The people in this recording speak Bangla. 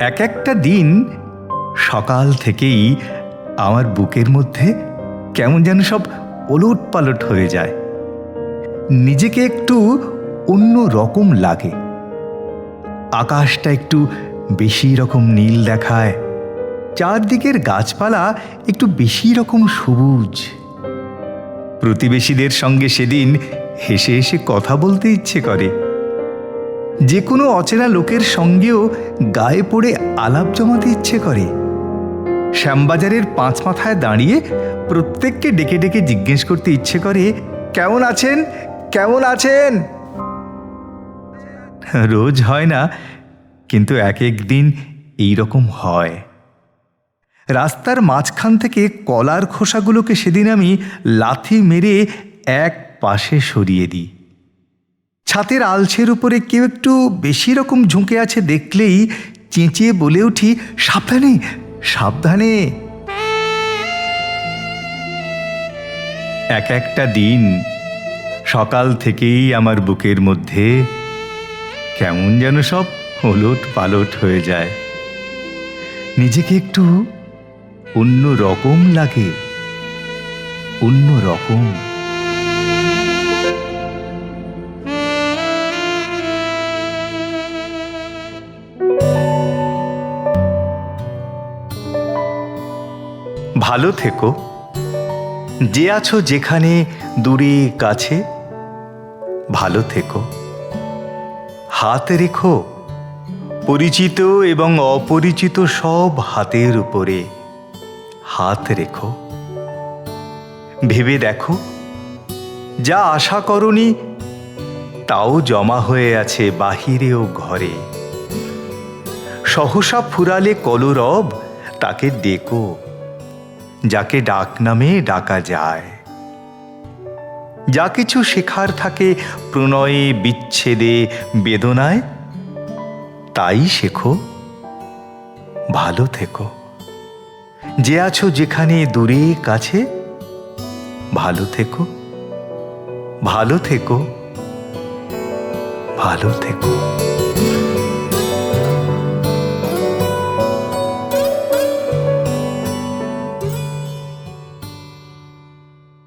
এক একটা দিন সকাল থেকেই আমার বুকের মধ্যে কেমন যেন সব ওলট পালট হয়ে যায়। নিজেকে একটু অন্য রকম লাগে। আকাশটা একটু বেশি রকম নীল দেখায়। চারদিকের গাছপালা একটু বেশি রকম সবুজ। প্রতিবেশীদের সঙ্গে সেদিন হেসে হেসে কথা বলতে ইচ্ছে করে। যে কোনো অচেনা লোকের সঙ্গেও গায়ে পড়ে আলাপ জমাতে ইচ্ছে করে। শ্যামবাজারের পাঁচ মাথায় দাঁড়িয়ে প্রত্যেককে ডেকে ডেকে জিজ্ঞেস করতে ইচ্ছে করে, কেমন আছেন? কেমন আছেন? রোজ হয় না, কিন্তু এক এক দিন এইরকম হয়। রাস্তার মাঝখান থেকে কলার খোসাগুলোকে সেদিন আমি লাথি মেরে এক পাশে সরিয়ে দিই। ছাতের আলছের উপরে কেউ একটু বেশি রকম ঝুঁকে আছে দেখলেই চেঁচিয়ে বলে উঠি, সাবধানে সাবধানে। এক একটা দিন সকাল থেকেই আমার বুকের মধ্যে কেমন যেন সব হলট পালট হয়ে যায়। নিজেকে একটু অন্য রকম লাগে, অন্য রকম। ভালো থেকো। যে আছো যেখানে দূরে কাছে, ভালো থেকো। হাত রেখো। পরিচিত এবং অপরিচিত সব হাতের উপরে হাত রেখো। ভেবে দেখো, যা আশা করনি, তাও জমা হয়ে আছে বাহিরে ও ঘরে। সহসা ফুরালে কলরব, তাকে ডেকো। যাকে ডাক নামে ডাকা যায়। যা কিছু শেখার থাকে প্রণয়ে, বিচ্ছেদে, বেদনায়, তাই শেখো। ভালো থেকো। যে আছো যেখানে দূরে কাছে, ভালো থেকো। ভালো থেকো। ভালো থেকো।